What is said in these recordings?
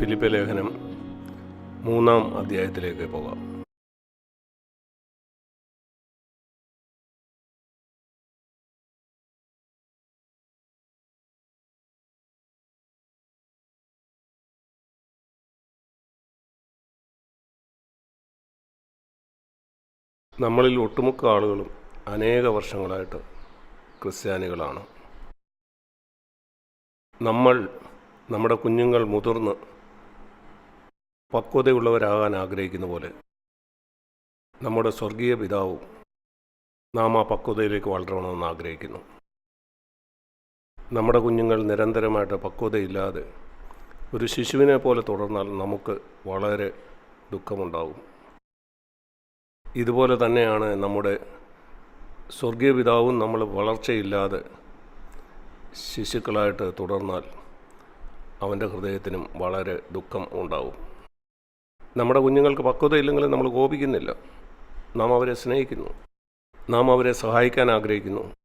Philip ലേഖനം മൂന്നാം അധ്യായത്തിലേക്ക് പോകാം. നമ്മളിൽ ഒട്ടുമുക്ക ആളുകളും അനേക വർഷങ്ങളായിട്ട് ക്രിസ്ത്യാനികളാണ്. നമ്മൾ നമ്മുടെ കുഞ്ഞുങ്ങൾ മുതിർന്ന് പക്വതയുള്ളവരാകാൻ ആഗ്രഹിക്കുന്ന പോലെ നമ്മുടെ സ്വർഗീയ പിതാവും നാം ആ പക്വതയിലേക്ക് വളരണമെന്ന് ആഗ്രഹിക്കുന്നു. നമ്മുടെ കുഞ്ഞുങ്ങൾ നിരന്തരമായിട്ട് പക്വതയില്ലാതെ ഒരു ശിശുവിനെ പോലെ തുടർന്നാൽ നമുക്ക് വളരെ ദുഃഖമുണ്ടാകും ഇതുപോലെ തന്നെയാണ് നമ്മുടെ സ്വർഗീയ പിതാവും നമ്മൾ വളർച്ചയില്ലാതെ ശിശുക്കളായിട്ട് തുടർന്നാൽ അവന്റെ ഹൃദയത്തിനും വളരെ ദുഃഖം ഉണ്ടാവും. നമ്മുടെ കുഞ്ഞുങ്ങൾക്ക് പക്വതയില്ലെങ്കിൽ നമ്മൾ കോപിക്കുന്നില്ല. നാം അവരെ സ്നേഹിക്കുന്നു. നാം അവരെ സഹായിക്കാൻ ആഗ്രഹിക്കുന്നു.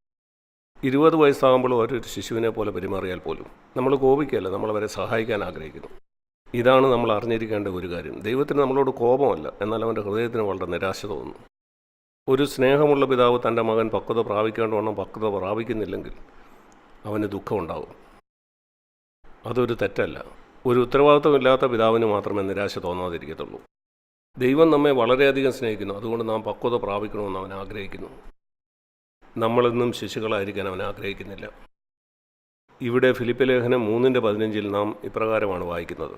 ഇരുപത് വയസ്സാകുമ്പോൾ ഒരു ശിശുവിനെ പോലെ പെരുമാറിയാൽ പോലും നമ്മൾ കോപിക്കുകയല്ല നമ്മൾ അവരെ സഹായിക്കാൻ ആഗ്രഹിക്കുന്നു. ഇതാണ് നമ്മൾ അറിഞ്ഞിരിക്കേണ്ട ഒരു കാര്യം. ദൈവത്തിന് നമ്മളോട് കോപമല്ല എന്നാൽ അവന്റെ ഹൃദയത്തിന് വളരെ നിരാശ തോന്നുന്നു. ഒരു സ്നേഹമുള്ള പിതാവ് തന്റെ മകൻ പക്വത പ്രാപിക്കേണ്ടവണ്ണം പക്വത പ്രാപിക്കുന്നില്ലെങ്കിൽ അവന് ദുഃഖമുണ്ടാകും അതൊരു തെറ്റല്ല. ഒരു ഉത്തരവാദിത്വമില്ലാത്ത പിതാവിന് മാത്രമേ നിരാശ തോന്നാതിരിക്കത്തുള്ളൂ. ദൈവം നമ്മെ വളരെയധികം സ്നേഹിക്കുന്നു. അതുകൊണ്ട് നാം പക്വത പ്രാപിക്കണമെന്ന് അവൻ ആഗ്രഹിക്കുന്നു. നമ്മളെന്നും ശിശുക്കളായിരിക്കാൻ അവൻ ആഗ്രഹിക്കുന്നില്ല. ഇവിടെ ഫിലിപ്പ് ലേഖനം മൂന്നിന്റെ പതിനഞ്ചിൽ നാം ഇപ്രകാരമാണ് വായിക്കുന്നത്.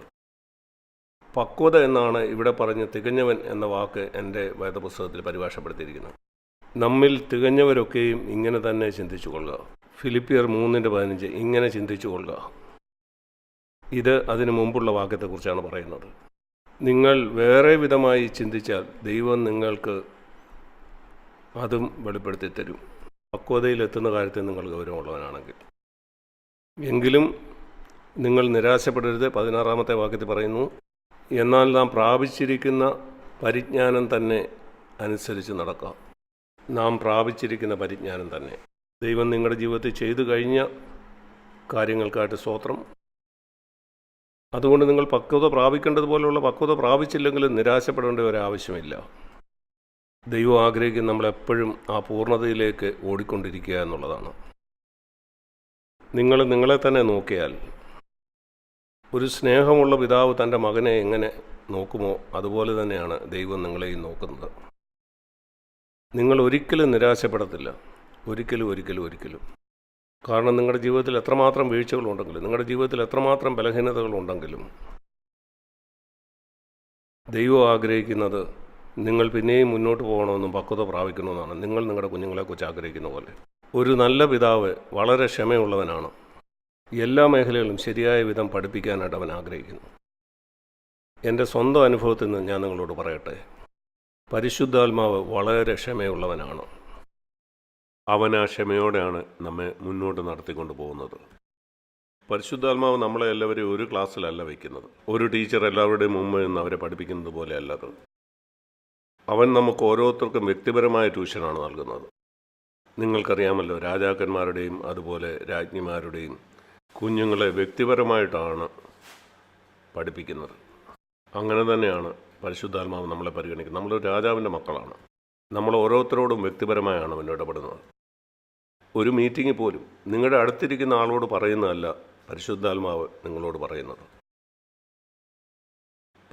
പക്വത എന്നാണ് ഇവിടെ പറഞ്ഞ് തികഞ്ഞവൻ എന്ന വാക്ക് എന്റെ വേദപുസ്തകത്തിൽ പരിഭാഷപ്പെടുത്തിയിരിക്കുന്നത്. നമ്മിൽ തികഞ്ഞവരൊക്കെയും ഇങ്ങനെ തന്നെ ചിന്തിച്ചു കൊള്ളുക ഫിലിപ്പിയർ മൂന്നിന്റെ പതിനഞ്ച് ഇങ്ങനെ ചിന്തിച്ചു കൊള്ളുക ഇത് അതിനു മുമ്പുള്ള വാക്യത്തെക്കുറിച്ചാണ് പറയുന്നത്. നിങ്ങൾ വേറെ വിധമായി ചിന്തിച്ചാൽ ദൈവം നിങ്ങൾക്ക് അതും വെളിപ്പെടുത്തി തരും. പക്വതയിലെത്തുന്ന കാര്യത്തിൽ നിങ്ങൾ ഗൗരവമുള്ളവനാണെങ്കിൽ. എങ്കിലും നിങ്ങൾ നിരാശപ്പെടരുത്. പതിനാറാമത്തെ വാക്യത്തിൽ പറയുന്നു എന്നാൽ നാം പ്രാപിച്ചിരിക്കുന്ന പരിജ്ഞാനം തന്നെ അനുസരിച്ച് നടക്കാം. നാം പ്രാപിച്ചിരിക്കുന്ന പരിജ്ഞാനം തന്നെ. ദൈവം നിങ്ങളുടെ ജീവിതത്തിൽ ചെയ്തു കഴിഞ്ഞ കാര്യങ്ങൾക്കായിട്ട് സ്തോത്രം. അതുകൊണ്ട് നിങ്ങൾ പക്വത പ്രാപിക്കേണ്ടതുപോലെയുള്ള പക്വത പ്രാപിച്ചില്ലെങ്കിൽ നിരാശപ്പെടേണ്ട ഒരു ആവശ്യമില്ല. ദൈവം ആഗ്രഹിക്കുന്ന നമ്മളെപ്പോഴും ആ പൂർണതയിലേക്ക് ഓടിക്കൊണ്ടിരിക്കുക എന്നുള്ളതാണ്. നിങ്ങൾ നിങ്ങളെ തന്നെ നോക്കിയാൽ ഒരു സ്നേഹമുള്ള പിതാവ് തന്റെ മകനെ എങ്ങനെ നോക്കുമോ അതുപോലെ തന്നെയാണ് ദൈവം നിങ്ങളെയും നോക്കുന്നത്. നിങ്ങൾ ഒരിക്കലും നിരാശപ്പെടത്തില്ല. ഒരിക്കലും ഒരിക്കലും ഒരിക്കലും. കാരണം നിങ്ങളുടെ ജീവിതത്തിൽ എത്രമാത്രം വീഴ്ചകളുണ്ടെങ്കിലും നിങ്ങളുടെ ജീവിതത്തിൽ എത്രമാത്രം ബലഹീനതകളുണ്ടെങ്കിലും ദൈവം ആഗ്രഹിക്കുന്നത് നിങ്ങൾ പിന്നെയും മുന്നോട്ട് പോകണമെന്നും പക്വത പ്രാപിക്കണമെന്നാണ്. നിങ്ങൾ നിങ്ങളുടെ കുഞ്ഞുങ്ങളെക്കുറിച്ച് ആഗ്രഹിക്കുന്ന പോലെ. ഒരു നല്ല പിതാവ് വളരെ ക്ഷമയുള്ളവനാണ്. എല്ലാ മേഖലകളും ശരിയായ വിധം പഠിപ്പിക്കാനായിട്ട് അവൻ ആഗ്രഹിക്കുന്നു. എന്റെ സ്വന്തം അനുഭവത്തിൽ നിന്ന് ഞാൻ നിങ്ങളോട് പറയട്ടെ. പരിശുദ്ധാത്മാവ് വളരെ ക്ഷമയുള്ളവനാണ്. അവൻ നമ്മെ മുന്നോട്ട് നടത്തിക്കൊണ്ട് പോകുന്നത്. പരിശുദ്ധാത്മാവ് നമ്മളെ എല്ലാവരെയും ഒരു ക്ലാസ്സിലല്ല വയ്ക്കുന്നത്. ഒരു ടീച്ചർ എല്ലാവരുടെയും മുമ്പ് നിന്ന് അവരെ പഠിപ്പിക്കുന്നത് പോലെ അല്ലത് അവൻ നമുക്ക് ഓരോരുത്തർക്കും വ്യക്തിപരമായ ട്യൂഷനാണ് നൽകുന്നത്. നിങ്ങൾക്കറിയാമല്ലോ രാജാക്കന്മാരുടെയും അതുപോലെ രാജ്ഞിമാരുടെയും കുഞ്ഞുങ്ങളെ വ്യക്തിപരമായിട്ടാണ് പഠിപ്പിക്കുന്നത്. അങ്ങനെ തന്നെയാണ് പരിശുദ്ധാത്മാവ് നമ്മളെ പരിഗണിക്കുന്നത്. നമ്മൾ രാജാവിന്റെ മക്കളാണ്. നമ്മൾ ഓരോരുത്തരോടും വ്യക്തിപരമായാണ് അവൻ ഇടപെടുന്നത് ഒരു മീറ്റിംഗ് പോലും നിങ്ങളുടെ അടുത്തിരിക്കുന്ന ആളോട് പറയുന്നതല്ല പരിശുദ്ധാത്മാവ് നിങ്ങളോട് പറയുന്നത്.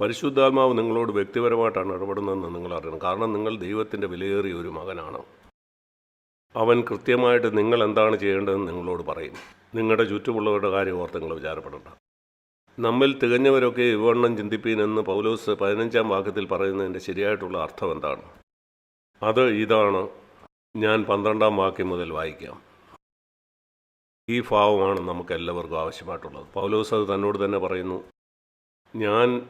പരിശുദ്ധാത്മാവ് നിങ്ങളോട് വ്യക്തിപരമായിട്ടാണ് ഇടപെടുന്നതെന്ന് നിങ്ങൾ അറിയണം. കാരണം നിങ്ങൾ ദൈവത്തിന്റെ വിലയേറിയ ഒരു മകനാണ്. അവൻ കൃത്യമായിട്ട് നിങ്ങൾ എന്താണ് ചെയ്യേണ്ടതെന്ന് നിങ്ങളോട് പറയും. നിങ്ങളുടെ ചുറ്റുമുള്ളവരുടെ കാര്യം ഓർത്ത് നിങ്ങൾ വിചാരപ്പെടേണ്ട. നമ്മിൽ തികഞ്ഞവരൊക്കെ ഇവണ്ണം ചിന്തിപ്പീനെന്ന് പൗലോസ് പതിനഞ്ചാം വാക്യത്തിൽ പറയുന്നതിന്റെ ശരിയായിട്ടുള്ള അർത്ഥം എന്താണ്? അത് ഇതാണ് ഞാൻ പന്ത്രണ്ടാം വാക്യം മുതൽ വായിക്കാം. ഈ ഭാവമാണ് നമുക്ക് എല്ലാവർക്കും ആവശ്യമായിട്ടുള്ളത്. പൗലോസ് അത് തന്നോട് തന്നെ പറയുന്നു ഞാൻ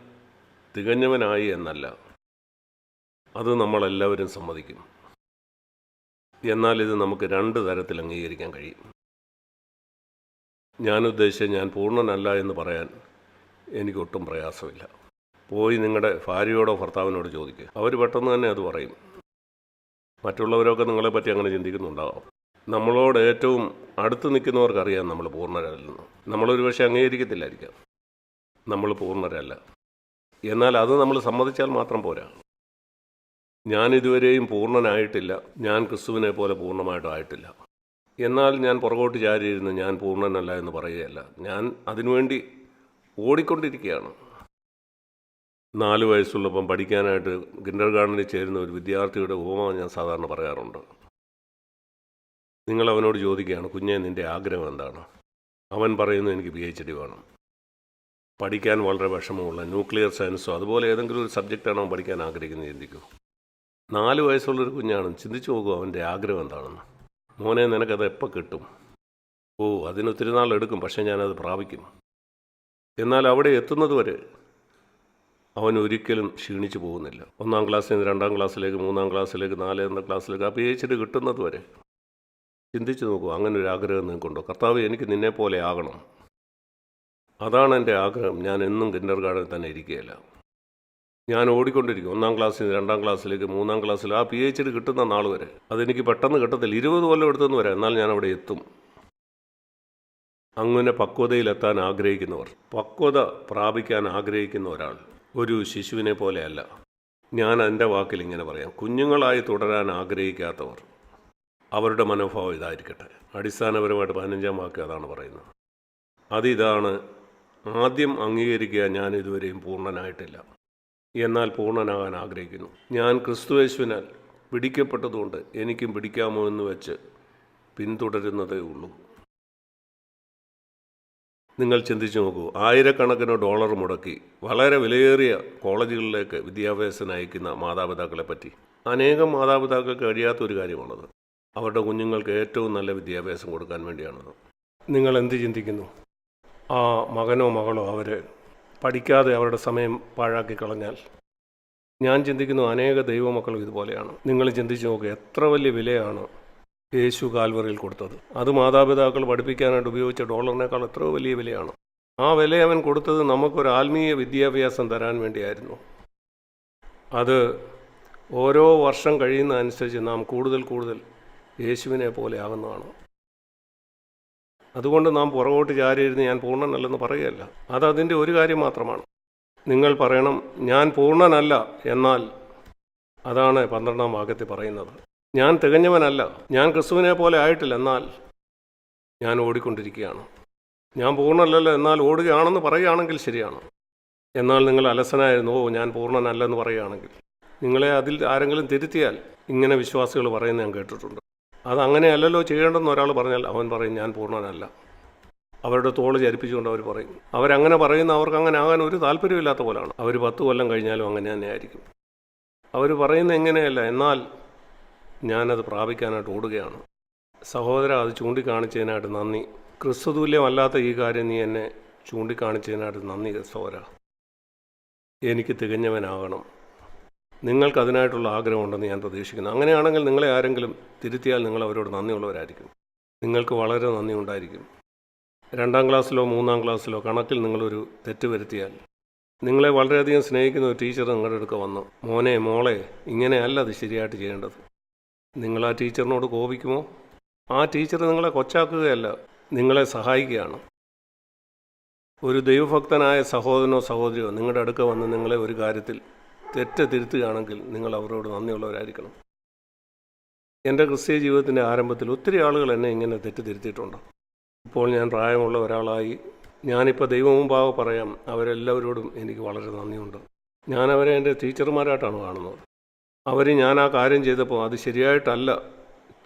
തികഞ്ഞവനായി എന്നല്ല അത് നമ്മളെല്ലാവരും സമ്മതിക്കും. എന്നാൽ ഇത് നമുക്ക് രണ്ട് തരത്തിൽ അംഗീകരിക്കാൻ കഴിയും. ഞാൻ ഉദ്ദേശിച്ച ഞാൻ പൂർണനല്ല എന്ന് പറയാൻ എനിക്കൊട്ടും പ്രയാസമില്ല. പോയി നിങ്ങളുടെ ഭാര്യയോടോ ഭർത്താവിനോട് ചോദിക്കുക അവർ പെട്ടെന്ന് തന്നെ അത് പറയും. മറ്റുള്ളവരൊക്കെ നിങ്ങളെപ്പറ്റി അങ്ങനെ ചിന്തിക്കുന്നുണ്ടാവാം. നമ്മളോട് ഏറ്റവും അടുത്ത് നിൽക്കുന്നവർക്കറിയാം നമ്മൾ പൂർണരല്ലെന്ന്. നമ്മളൊരു പക്ഷേ അംഗീകരിക്കത്തില്ലായിരിക്കാം. നമ്മൾ പൂർണരല്ല. എന്നാൽ അത് നമ്മൾ സമ്മതിച്ചാൽ മാത്രം പോരാ. ഞാൻ ഇതുവരെയും പൂർണനായിട്ടില്ല. ഞാൻ ക്രിസ്തുവിനെ പോലെ പൂർണമായിട്ടും ആയിട്ടില്ല. എന്നാൽ ഞാൻ പുറകോട്ട് ചാരിയിരുന്ന് ഞാൻ പൂർണനല്ല എന്ന് പറയുകയല്ല. ഞാൻ അതിനുവേണ്ടി ഓടിക്കൊണ്ടിരിക്കുകയാണ്. നാല് വയസ്സുള്ളപ്പം പഠിക്കാനായിട്ട് കിൻഡർ ഗാർഡനിൽ ചേരുന്ന ഒരു വിദ്യാർത്ഥിയുടെ ഉപമ ഞാൻ സാധാരണ പറയാറുണ്ട്. നിങ്ങൾ അവനോട് ചോദിക്കുകയാണ് കുഞ്ഞെ നിന്റെ ആഗ്രഹം എന്താണ്? അവൻ പറയുന്നു എനിക്ക് പി എച്ച് ഡി വേണം. പഠിക്കാൻ വളരെ വിഷമമുള്ള ന്യൂക്ലിയർ സയൻസോ അതുപോലെ ഏതെങ്കിലും ഒരു സബ്ജക്റ്റാണോ അവൻ പഠിക്കാൻ ആഗ്രഹിക്കുന്നത് ചിന്തിക്കൂ. നാല് വയസ്സുള്ളൊരു കുഞ്ഞാണ് ചിന്തിച്ചു നോക്കൂ അവന്റെ ആഗ്രഹം എന്താണെന്ന്. മോനെ നിനക്കത് എപ്പോൾ കിട്ടും? ഓ അതിനൊത്തിരി നാളെടുക്കും പക്ഷേ ഞാനത് പ്രാപിക്കും. എന്നാൽ അവിടെ എത്തുന്നത് വരെ അവൻ ഒരിക്കലും ക്ഷീണിച്ചു പോകുന്നില്ല. ഒന്നാം ക്ലാസ്സിൽ നിന്ന് രണ്ടാം ക്ലാസ്സിലേക്ക് മൂന്നാം ക്ലാസ്സിലേക്ക് നാലാം ക്ലാസ്സിലേക്ക് ആ പി എച്ച് ഡി കിട്ടുന്നത് വരെ. ചിന്തിച്ചു നോക്കൂ അങ്ങനെ ഒരു ആഗ്രഹം നിങ്ങൾക്കുണ്ടോ? കർത്താവ് എനിക്ക് നിന്നെ പോലെ ആകണം. അതാണ് എന്റെ ആഗ്രഹം. ഞാൻ എന്നും കിൻഡർ ഗാർഡനിൽ തന്നെ ഇരിക്കുകയില്ല. ഞാൻ ഓടിക്കൊണ്ടിരിക്കും. ഒന്നാം ക്ലാസ്സിൽ നിന്ന് രണ്ടാം ക്ലാസ്സിലേക്ക് മൂന്നാം ക്ലാസ്സിൽ ആ പി എച്ച് ഡി കിട്ടുന്ന നാൾ വരെ. അതെനിക്ക് പെട്ടെന്ന് കിട്ടത്തില്ല. ഇരുപത് കൊല്ലം എടുത്തെന്ന് വരാം എന്നാൽ ഞാൻ അവിടെ എത്തും. അങ്ങനെ പക്വതയിലെത്താൻ ആഗ്രഹിക്കുന്നവർ പക്വത പ്രാപിക്കാൻ ആഗ്രഹിക്കുന്ന ഒരാൾ ഒരു ശിശുവിനെ പോലെയല്ല. ഞാൻ എന്റെ വാക്കിൽ ഇങ്ങനെ പറയാം. കുഞ്ഞുങ്ങളായി തുടരാൻ ആഗ്രഹിക്കാത്തവർ അവരുടെ മനോഭാവം ഇതായിരിക്കട്ടെ. അടിസ്ഥാനപരമായിട്ട് പതിനഞ്ചാം വാക്ക് അതാണ് പറയുന്നത്. അതിതാണ് ആദ്യം അംഗീകരിക്കുക ഞാൻ ഇതുവരെയും പൂർണനായിട്ടില്ല. എന്നാൽ പൂർണനാകാൻ ആഗ്രഹിക്കുന്നു. ഞാൻ ക്രിസ്തുവേശുവിനാൽ പിടിക്കപ്പെട്ടതുകൊണ്ട് എനിക്കും പിടിക്കാമോ എന്ന് വെച്ച് പിന്തുടരുന്നതേ ഉള്ളൂ. നിങ്ങൾ ചിന്തിച്ചു നോക്കൂ. ആയിരക്കണക്കിന് ഡോളർ മുടക്കി വളരെ വിലയേറിയ കോളേജുകളിലേക്ക് വിദ്യാഭ്യാസം അയക്കുന്ന മാതാപിതാക്കളെ പറ്റി. അനേകം മാതാപിതാക്കൾക്ക് കഴിയാത്ത ഒരു കാര്യമാണത്. അവരുടെ കുഞ്ഞുങ്ങൾക്ക് ഏറ്റവും നല്ല വിദ്യാഭ്യാസം കൊടുക്കാൻ വേണ്ടിയാണത്. നിങ്ങൾ എന്ത് ചിന്തിക്കുന്നു? ആ മകനോ മകളോ അവർ പഠിക്കാതെ അവരുടെ സമയം പാഴാക്കി കളഞ്ഞാൽ? ഞാൻ ചിന്തിക്കുന്നു അനേക ദൈവമക്കളും ഇതുപോലെയാണ്. നിങ്ങൾ ചിന്തിച്ചു നോക്കുക എത്ര വലിയ വിലയാണ് യേശു കാൽവറിയിൽ കൊടുത്തത്. അത് മാതാപിതാക്കൾ പഠിപ്പിക്കാനായിട്ട് ഉപയോഗിച്ച ഡോളറിനേക്കാൾ എത്രയോ വലിയ വിലയാണ്. ആ വില അവൻ കൊടുത്തത് നമുക്കൊരു ആത്മീയ വിദ്യാഭ്യാസം തരാൻ വേണ്ടിയായിരുന്നു. അത് ഓരോ വർഷം കഴിയുന്ന അനുസരിച്ച് നാം കൂടുതൽ കൂടുതൽ യേശുവിനെ പോലെ ആകുന്നതാണ്. അതുകൊണ്ട് നാം പുറകോട്ട് ചാരിയിരുന്ന് ഞാൻ പൂർണനല്ലെന്ന് പറയുകയല്ല. അത് അതിന്റെ ഒരു കാര്യം മാത്രമാണ്. നിങ്ങൾ പറയണം ഞാൻ പൂർണനല്ല എന്നാൽ അതാണ് പന്ത്രണ്ടാം വാക്യത്തിൽ പറയുന്നത്. ഞാൻ തികഞ്ഞവനല്ല. ഞാൻ ക്രിസ്തുവിനെ പോലെ ആയിട്ടില്ല. എന്നാൽ ഞാൻ ഓടിക്കൊണ്ടിരിക്കുകയാണ്. ഞാൻ പൂർണനല്ലല്ലോ. എന്നാൽ ഓടുകയാണെന്ന് പറയുകയാണെങ്കിൽ ശരിയാണ്. എന്നാൽ നിങ്ങൾ അലസനായിരുന്നു. ഓ ഞാൻ പൂർണനല്ലെന്ന് പറയുകയാണെങ്കിൽ. നിങ്ങളെ അതിൽ ആരെങ്കിലും തിരുത്തിയാൽ ഇങ്ങനെ വിശ്വാസികൾ പറയുന്നത് ഞാൻ കേട്ടിട്ടുണ്ട്. അത് അങ്ങനെയല്ലല്ലോ ചെയ്യേണ്ടെന്ന് ഒരാൾ പറഞ്ഞാൽ അവൻ പറയും ഞാൻ പൂർണനല്ല. അവരുടെ തോൾ ചരിപ്പിച്ചുകൊണ്ട് അവർ പറയും. അവരങ്ങനെ പറയുന്ന അവർക്ക് അങ്ങനെ ആകാൻ ഒരു താല്പര്യമില്ലാത്ത പോലാണ്. അവർ പത്ത് കൊല്ലം കഴിഞ്ഞാലും അങ്ങനെ തന്നെയായിരിക്കും. അവർ പറയുന്നത് എങ്ങനെയല്ല എന്നാൽ ഞാനത് പ്രാപിക്കാനായിട്ട് ഓടുകയാണ്. സഹോദര അത് ചൂണ്ടിക്കാണിച്ചതിനായിട്ട് നന്ദി. ക്രിസ്തുതുല്യമല്ലാത്ത ഈ കാര്യം നീ എന്നെ ചൂണ്ടിക്കാണിച്ചതിനായിട്ട് നന്ദി സഹോദര. എനിക്ക് തികഞ്ഞവനാകണം. നിങ്ങൾക്ക് അതിനായിട്ടുള്ള ആഗ്രഹമുണ്ടെന്ന് ഞാൻ പ്രതീക്ഷിക്കുന്നു. അങ്ങനെയാണെങ്കിൽ നിങ്ങളെ ആരെങ്കിലും തിരുത്തിയാൽ നിങ്ങൾ അവരോട് നന്ദിയുള്ളവരായിരിക്കും. നിങ്ങൾക്ക് വളരെ നന്ദി ഉണ്ടായിരിക്കും. രണ്ടാം ക്ലാസ്സിലോ മൂന്നാം ക്ലാസ്സിലോ കണക്കിൽ നിങ്ങളൊരു തെറ്റ് വരുത്തിയാൽ നിങ്ങളെ വളരെയധികം സ്നേഹിക്കുന്ന ഒരു ടീച്ചർ നിങ്ങളുടെ അടുക്ക വന്നു. മോനെ മോളെ ഇങ്ങനെയല്ല അത് ശരിയായിട്ട് ചെയ്യേണ്ടത്. നിങ്ങൾ ആ ടീച്ചറിനോട് കോപിക്കുമോ? ആ ടീച്ചർ നിങ്ങളെ കൊച്ചാക്കുകയല്ല നിങ്ങളെ സഹായിക്കുകയാണ്. ഒരു ദൈവഭക്തനായ സഹോദരനോ സഹോദരിയോ നിങ്ങളുടെ അടുക്ക വന്ന് നിങ്ങളെ ഒരു കാര്യത്തിൽ തെറ്റ് തിരുത്തുകയാണെങ്കിൽ നിങ്ങൾ അവരോട് നന്ദിയുള്ളവരായിരിക്കണം. എന്റെ ക്രിസ്തീയ ജീവിതത്തിന്റെ ആരംഭത്തിൽ ഒത്തിരി ആളുകൾ എന്നെ ഇങ്ങനെ തെറ്റ് തിരുത്തിയിട്ടുണ്ട് ഇപ്പോൾ ഞാൻ പ്രായമുള്ള ഒരാളായി ഞാനിപ്പോൾ ദൈവമുമ്പാകെ പറയാം അവരെല്ലാവരോടും എനിക്ക് വളരെ നന്ദിയുണ്ട്. ഞാൻ അവരെ എന്റെ ടീച്ചർമാരായിട്ടാണ് കാണുന്നത്. അവർ ഞാൻ ആ കാര്യം ചെയ്തപ്പോൾ അത് ശരിയായിട്ടല്ല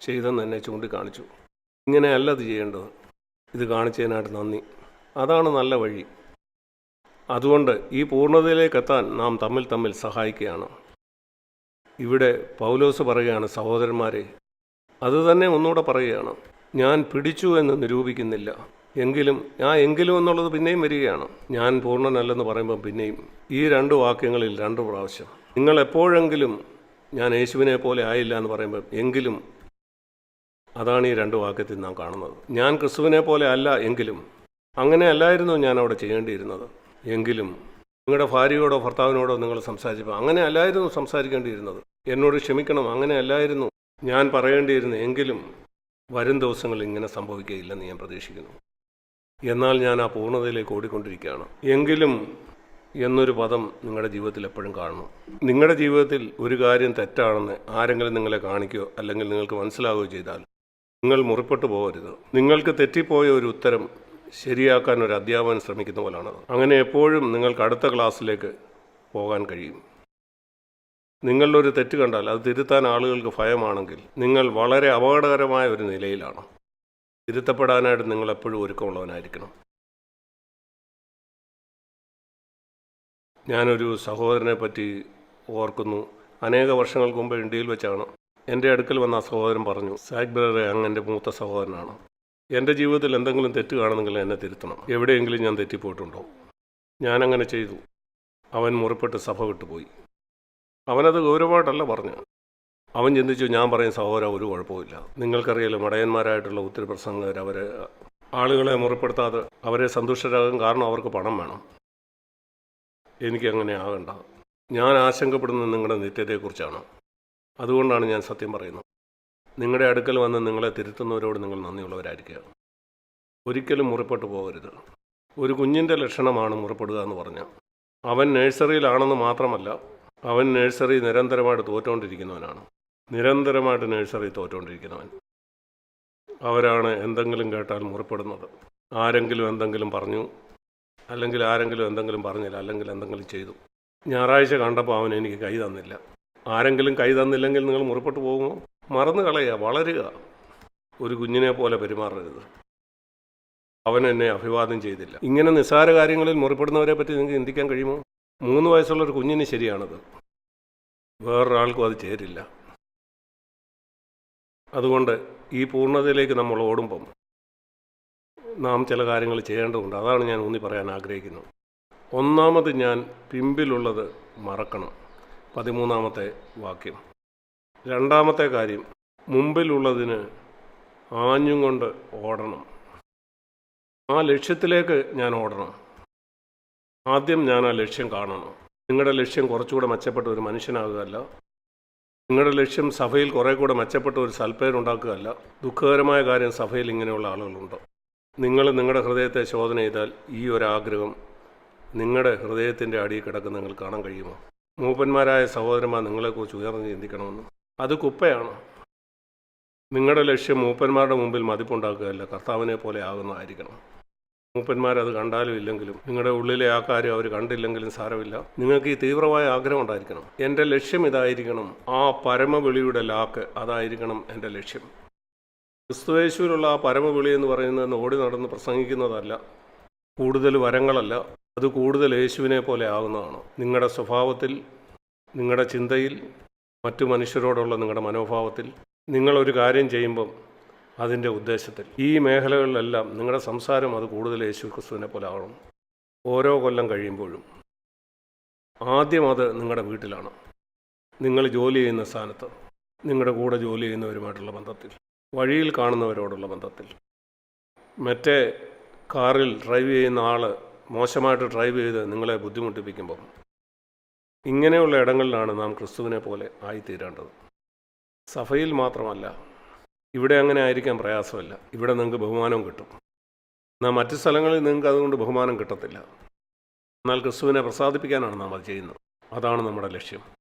ചെയ്തെന്ന് എന്നെ ചൂണ്ടിക്കാണിച്ചു. ഇങ്ങനെയല്ല അത് ചെയ്യേണ്ടത്. ഇത് കാണിച്ചതിനായിട്ട് നന്ദി. അതാണ് നല്ല വഴി. അതുകൊണ്ട് ഈ പൂർണതയിലേക്ക് എത്താൻ നാം തമ്മിൽ തമ്മിൽ സഹായിക്കുകയാണ്. ഇവിടെ പൗലോസ് പറയുകയാണ് സഹോദരന്മാരെ അതുതന്നെ ഒന്നുകൂടെ പറയുകയാണ്. ഞാൻ പിടിച്ചു എന്ന് നിരൂപിക്കുന്നില്ല. എങ്കിലും ആ എങ്കിലും എന്നുള്ളത് പിന്നെയും വരികയാണ്. ഞാൻ പൂർണനല്ലെന്ന് പറയുമ്പോൾ പിന്നെയും. ഈ രണ്ട് വാക്യങ്ങളിൽ രണ്ട് പ്രാവശ്യം. നിങ്ങൾ എപ്പോഴെങ്കിലും ഞാൻ യേശുവിനെ പോലെ ആയില്ല എന്ന് പറയുമ്പോൾ എങ്കിലും അതാണ് ഈ രണ്ട് വാക്യത്തിൽ നാം കാണുന്നത്. ഞാൻ ക്രിസ്തുവിനെ പോലെ അല്ല എങ്കിലും അങ്ങനെ അല്ലായിരുന്നു ഞാൻ അവിടെ ചെയ്യേണ്ടിയിരുന്നത്. എങ്കിലും നിങ്ങളുടെ ഭാര്യയോടോ ഭർത്താവിനോടോ നിങ്ങൾ സംസാരിച്ചപ്പോൾ അങ്ങനെ അല്ലായിരുന്നു സംസാരിക്കേണ്ടിയിരുന്നത്. എന്നോട് ക്ഷമിക്കണം അങ്ങനെ അല്ലായിരുന്നു ഞാൻ പറയേണ്ടിയിരുന്നു എങ്കിലും വരും ദിവസങ്ങളിൽ ഇങ്ങനെ സംഭവിക്കുകയില്ലെന്ന് ഞാൻ പ്രതീക്ഷിക്കുന്നു. എന്നാൽ ഞാൻ ആ പൂർണതയിലേക്ക് ഓടിക്കൊണ്ടിരിക്കുകയാണ്. എങ്കിലും എന്നൊരു പദം നിങ്ങളുടെ ജീവിതത്തിൽ എപ്പോഴും കാണണം. നിങ്ങളുടെ ജീവിതത്തിൽ ഒരു കാര്യം തെറ്റാണെന്ന് ആരെങ്കിലും നിങ്ങളെ കാണിക്കുകയോ അല്ലെങ്കിൽ നിങ്ങൾക്ക് മനസ്സിലാവുകയോ ചെയ്താൽ നിങ്ങൾ മുറിപ്പെട്ടു പോകരുത്. നിങ്ങൾക്ക് തെറ്റിപ്പോയ ഒരു ഉത്തരം ശരിയാക്കാൻ ഒരു അധ്യാപകൻ ശ്രമിക്കുന്ന പോലാണത് അങ്ങനെ എപ്പോഴും നിങ്ങൾക്ക് അടുത്ത ക്ലാസ്സിലേക്ക് പോകാൻ കഴിയും. നിങ്ങളുടെ ഒരു തെറ്റ് കണ്ടാൽ അത് തിരുത്താൻ ആളുകൾക്ക് ഭയമാണെങ്കിൽ നിങ്ങൾ വളരെ അപകടകരമായ ഒരു നിലയിലാണ്. തിരുത്തപ്പെടാനായിട്ട് നിങ്ങൾ എപ്പോഴും ഒരുക്കമുള്ളവനായിരിക്കണം. ഞാനൊരു സഹോദരനെ പറ്റി ഓർക്കുന്നു. അനേക വർഷങ്ങൾക്ക് മുമ്പ് ഇന്ത്യയിൽ വെച്ചാണ്. എന്റെ അടുക്കൽ വന്ന ആ സഹോദരൻ പറഞ്ഞു ബ്രദറെ അങ്ങ് എന്റെ മൂത്ത സഹോദരനാണ്. എന്റെ ജീവിതത്തിൽ എന്തെങ്കിലും തെറ്റ് കാണുന്നെങ്കിൽ എന്നെ തിരുത്തണം. എവിടെയെങ്കിലും ഞാൻ തെറ്റിപ്പോയിട്ടുണ്ടോ? ഞാനങ്ങനെ ചെയ്തു. അവൻ മുറിപ്പെട്ട് സഭ വിട്ടുപോയി. അവനത് ഗൗരവമായിട്ടല്ല പറഞ്ഞു. അവൻ ചിന്തിച്ചു ഞാൻ പറയും സഹോദരൻ ഒരു കുഴപ്പമില്ല നിങ്ങൾക്കറിയാലോ മടയന്മാരായിട്ടുള്ള ഒത്തിരി പ്രസംഗകർ അവരെ ആളുകളെ മുറിപ്പെടുത്താതെ അവരെ സന്തുഷ്ടരാകും കാരണം അവർക്ക് പണം വേണം. എനിക്കങ്ങനെ ആകണ്ട. ഞാൻ ആശങ്കപ്പെടുന്നത് നിങ്ങളുടെ നിത്യതയെക്കുറിച്ചാണ്. അതുകൊണ്ടാണ് ഞാൻ സത്യം പറയുന്നത്. നിങ്ങളുടെ അടുക്കൽ വന്ന് നിങ്ങളെ തിരുത്തുന്നവരോട് നിങ്ങൾ നന്ദിയുള്ളവരായിരിക്കുക. ഒരിക്കലും മുറിപ്പെട്ടു പോകരുത്. ഒരു കുഞ്ഞിന്റെ ലക്ഷണമാണ് മുറിപ്പെടുക എന്ന് പറഞ്ഞാൽ അവൻ നഴ്സറിയിലാണെന്ന് മാത്രമല്ല അവൻ നഴ്സറി നിരന്തരമായിട്ട് തോറ്റുകൊണ്ടിരിക്കുന്നവനാണ് നിരന്തരമായിട്ട് നഴ്സറി തോറ്റുകൊണ്ടിരിക്കുന്നവൻ അവരാണ് എന്തെങ്കിലും കേട്ടാൽ മുറിപ്പെടുന്നത്. ആരെങ്കിലും എന്തെങ്കിലും പറഞ്ഞു അല്ലെങ്കിൽ ആരെങ്കിലും എന്തെങ്കിലും പറഞ്ഞില്ല അല്ലെങ്കിൽ എന്തെങ്കിലും ചെയ്തു. ഞായറാഴ്ച കണ്ടപ്പോൾ അവൻ എനിക്ക് കൈ തന്നില്ല. ആരെങ്കിലും കൈ തന്നില്ലെങ്കിൽ നിങ്ങൾ മുറിപ്പെട്ടു പോകുമോ? മറന്നു കളയുക വളരുക. ഒരു കുഞ്ഞിനെ പോലെ പെരുമാറരുത്. അവൻ എന്നെ അഭിവാദ്യം ചെയ്തില്ല. ഇങ്ങനെ നിസ്സാര കാര്യങ്ങളിൽ മുറിപ്പെടുന്നവരെ പറ്റി നിങ്ങൾക്ക് ചിന്തിക്കാൻ കഴിയുമോ? മൂന്ന് വയസ്സുള്ള ഒരു കുഞ്ഞിന് ശരിയാണത്. വേറൊരാൾക്കും അത് ചേരില്ല. അതുകൊണ്ട് ഈ പൂർണതയിലേക്ക് നമ്മൾ ഓടുമ്പം നാം ചില കാര്യങ്ങൾ ചെയ്യേണ്ടതുണ്ട്. അതാണ് ഞാൻ ഊന്നി പറയാൻ ആഗ്രഹിക്കുന്നത്. ഒന്നാമത് ഞാൻ പിമ്പിലുള്ളത് മറക്കണം. പതിമൂന്നാമത്തെ വാക്യം. രണ്ടാമത്തെ കാര്യം മുമ്പിലുള്ളതിന് ആഞ്ഞും കൊണ്ട് ഓടണം. ആ ലക്ഷ്യത്തിലേക്ക് ഞാൻ ഓടണം. ആദ്യം ഞാൻ ആ ലക്ഷ്യം കാണണം. നിങ്ങളുടെ ലക്ഷ്യം കുറച്ചുകൂടെ മെച്ചപ്പെട്ട ഒരു മനുഷ്യനാകുകയല്ല. നിങ്ങളുടെ ലക്ഷ്യം സഭയിൽ കുറേ കൂടെ മെച്ചപ്പെട്ട ഒരു സൽപ്പേരുണ്ടാക്കുകയല്ല. ദുഃഖകരമായ കാര്യം സഭയിൽ ഇങ്ങനെയുള്ള ആളുകളുണ്ട്. നിങ്ങൾ നിങ്ങളുടെ ഹൃദയത്തെ ശോധന ചെയ്താൽ ഈ ഒരാഗ്രഹം നിങ്ങളുടെ ഹൃദയത്തിന്റെ അടിയിൽ കിടക്കുന്ന നിങ്ങൾ കാണാൻ കഴിയുമോ? മൂപ്പന്മാരായ സഹോദരന്മാർ നിങ്ങളെക്കുറിച്ച് ഉയർന്ന് ചിന്തിക്കണമെന്ന്. അത് കുപ്പയാണ്. നിങ്ങളുടെ ലക്ഷ്യം മൂപ്പന്മാരുടെ മുമ്പിൽ മതിപ്പുണ്ടാക്കുകയല്ല കർത്താവിനെ പോലെ ആകുന്നതായിരിക്കണം. മൂപ്പന്മാരത് കണ്ടാലും ഇല്ലെങ്കിലും നിങ്ങളുടെ ഉള്ളിലെ ആ കാര്യം അവർ കണ്ടില്ലെങ്കിലും സാരമില്ല. നിങ്ങൾക്ക് ഈ തീവ്രമായ ആഗ്രഹം ഉണ്ടായിരിക്കണം. എന്റെ ലക്ഷ്യം ഇതായിരിക്കണം. ആ പരമവിളിയുടെ ലാക്ക് അതായിരിക്കണം എന്റെ ലക്ഷ്യം. ക്രിസ്തുവേശുവിലുള്ള ആ പരമവിളി എന്ന് പറയുന്നത് ഓടി നടന്ന് പ്രസംഗിക്കുന്നതല്ല. കൂടുതൽ വരങ്ങളല്ല. അത് കൂടുതൽ യേശുവിനെ പോലെ ആകുന്നതാണ് നിങ്ങളുടെ സ്വഭാവത്തിൽ നിങ്ങളുടെ ചിന്തയിൽ മറ്റു മനുഷ്യരോടുള്ള നിങ്ങളുടെ മനോഭാവത്തിൽ നിങ്ങളൊരു കാര്യം ചെയ്യുമ്പം അതിന്റെ ഉദ്ദേശത്തിൽ. ഈ മേഖലകളിലെല്ലാം നിങ്ങളുടെ സംസാരം അത് കൂടുതൽ യേശു ക്രിസ്തുവിനെ പോലെ ആകണം ഓരോ കൊല്ലം കഴിയുമ്പോഴും. ആദ്യം അത് നിങ്ങളുടെ വീട്ടിലാണ്. നിങ്ങൾ ജോലി ചെയ്യുന്ന സ്ഥാനത്ത്. നിങ്ങളുടെ കൂടെ ജോലി ചെയ്യുന്നവരുമായിട്ടുള്ള ബന്ധത്തിൽ. വഴിയിൽ കാണുന്നവരോടുള്ള ബന്ധത്തിൽ. മറ്റേ കാറിൽ ഡ്രൈവ് ചെയ്യുന്ന ആൾ മോശമായിട്ട് ഡ്രൈവ് ചെയ്ത് നിങ്ങളെ ബുദ്ധിമുട്ടിപ്പിക്കുമ്പം ഇങ്ങനെയുള്ള ഇടങ്ങളിലാണ് നാം ക്രിസ്തുവിനെ പോലെ ആയിത്തീരേണ്ടത്. സഭയിൽ മാത്രമല്ല ഇവിടെ അങ്ങനെ ആയിരിക്കാൻ പ്രയാസമല്ല. ഇവിടെ നിങ്ങൾക്ക് ബഹുമാനവും കിട്ടും. എന്നാൽ മറ്റു സ്ഥലങ്ങളിൽ നിങ്ങൾക്ക് അതുകൊണ്ട് ബഹുമാനം കിട്ടത്തില്ല. എന്നാൽ ക്രിസ്തുവിനെ പ്രസാദിപ്പിക്കാനാണ് നാം അത് ചെയ്യുന്നത്. അതാണ് നമ്മുടെ ലക്ഷ്യം.